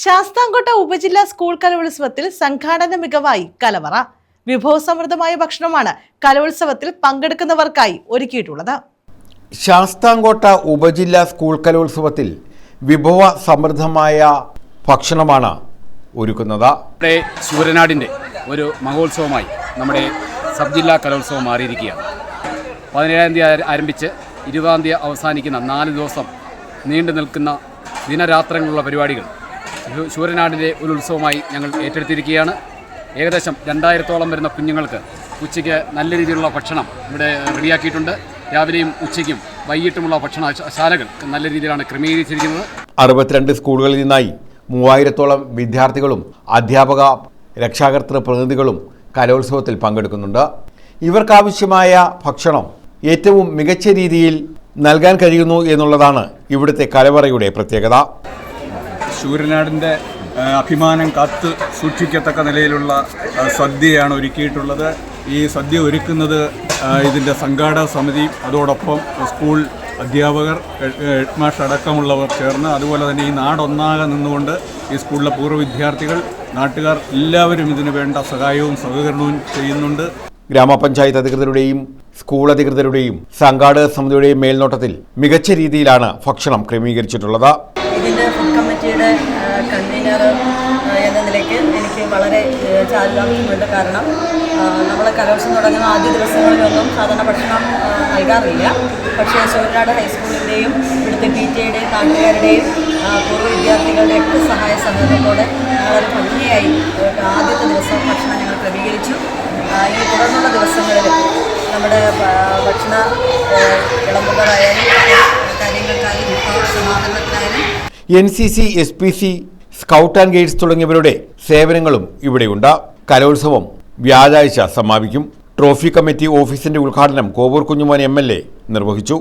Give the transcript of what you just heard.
ശാസ്താംകോട്ട ഉപജില്ലാ സ്കൂൾ കലോത്സവത്തിൽ സംഘാടന മികവായി കലവറ. വിഭവസമൃദ്ധമായ ഭക്ഷണമാണ് കലോത്സവത്തിൽ പങ്കെടുക്കുന്നവർക്കായി ഒരുക്കിയിട്ടുള്ളത്. ശാസ്താംകോട്ട ഉപജില്ലാ സ്കൂൾ കലോത്സവത്തിൽ വിഭവ സമൃദ്ധമായ ഭക്ഷണമാണ് ഒരുക്കുന്നത്. നമ്മുടെ ശൂരനാടിന്റെ ഒരു മഹോത്സവമായി നമ്മുടെ സബ് ജില്ലാ കലോത്സവം മാറിയിരിക്കുകയാണ്. പതിനേഴാം തീയതി ആരംഭിച്ച് ഇരുപതാം തീയതി അവസാനിക്കുന്ന നാല് ദിവസം നീണ്ടു നിൽക്കുന്ന ദിനരാത്രങ്ങളുള്ള പരിപാടികൾ ശൂരനാടിന്റെ ഒരു ഉത്സവമായി ഞങ്ങൾ ഏറ്റെടുത്തിരിക്കുകയാണ്. ഏകദേശം രണ്ടായിരത്തോളം വരുന്ന കുഞ്ഞുങ്ങൾക്ക് ഉച്ചയ്ക്ക് നല്ല രീതിയിലുള്ള ഭക്ഷണം ഇവിടെ റെഡിയാക്കിയിട്ടുണ്ട്. രാവിലെയും ഉച്ചയ്ക്കും വൈകിട്ടുമുള്ള ഭക്ഷണ ശാലകൾ നല്ല രീതിയിലാണ് ക്രമീകരിച്ചിരിക്കുന്നത്. അറുപത്തിരണ്ട് സ്കൂളുകളിൽ നിന്നായി മൂവായിരത്തോളം വിദ്യാർത്ഥികളും അധ്യാപക രക്ഷാകർത്തൃ പ്രതിനിധികളും കലോത്സവത്തിൽ പങ്കെടുക്കുന്നുണ്ട്. ഇവർക്കാവശ്യമായ ഭക്ഷണം ഏറ്റവും മികച്ച രീതിയിൽ നൽകാൻ കഴിയുന്നു എന്നുള്ളതാണ് ഇവിടുത്തെ കലവറയുടെ പ്രത്യേകത. ശൂരനാടിന്റെ അഭിമാനം കാത്ത് സൂക്ഷിക്കത്തക്ക നിലയിലുള്ള സദ്യയാണ് ഒരുക്കിയിട്ടുള്ളത്. ഈ സദ്യ ഒരുക്കുന്നത് ഇതിന്റെ സംഘാടക സമിതി അതോടൊപ്പം സ്കൂൾ അധ്യാപകർ ഹെഡ് ഹെഡ് മാസ്റ്റർ അടക്കമുള്ളവർ ചേർന്ന് അതുപോലെ തന്നെ ഈ നാടൊന്നാകെ നിന്നുകൊണ്ട് ഈ സ്കൂളിലെ പൂർവ വിദ്യാർത്ഥികൾ നാട്ടുകാർ എല്ലാവരും ഇതിന് വേണ്ട സഹായവും സഹകരണവും ചെയ്യുന്നുണ്ട്. ഗ്രാമപഞ്ചായത്ത് അധികൃതരുടെയും സ്കൂൾ അധികൃതരുടെയും സംഘാടക സമിതിയുടെയും മേൽനോട്ടത്തിൽ മികച്ച രീതിയിലാണ് ഭക്ഷണം ക്രമീകരിച്ചിട്ടുള്ളത്. കമ്മിറ്റിയുടെ കൺവീനർ എന്ന നിലയ്ക്ക് എനിക്ക് വളരെ ചാരിതാംശമുണ്ട് കാരണം നമ്മൾ കലോത്സവം തുടങ്ങുന്ന ആദ്യ ദിവസങ്ങളിലൊന്നും സാധാരണ ഭക്ഷണം നൽകാറില്ല. പക്ഷേ ശൂരനാട് ഹൈസ്കൂളിന്റെയും ഇവിടുത്തെ പി ടി എയുടെയും നാട്ടുകാരുടെയും പൂർവ വിദ്യാർത്ഥികളുടെയും ഒക്കെ സഹായ സഹകരണത്തോടെ വളരെ ഭംഗിയായി ആദ്യത്തെ ദിവസം ഭക്ഷണം ഞങ്ങൾ ക്രമീകരിച്ചു. ഇനി തുടർന്നുള്ള ദിവസങ്ങളിൽ നമ്മുടെ ഭക്ഷണ വിളമ്പുകളായാലും കാര്യങ്ങൾക്കായാലും വിഭവ സമാധാനത്തിനായാലും N C C S P C scout and guides തുടങ്ങിയവരുടെ സേവനങ്ങളും ഇവിടെയുണ്ട്. കലോത്സവം വ്യാഴാഴ്ച സമാപിക്കും. ട്രോഫി കമ്മിറ്റി ഓഫീസിന്റെ ഉദ്ഘാടനം കോവൂർ കുഞ്ഞുമോൻ എം നിർവഹിച്ചു.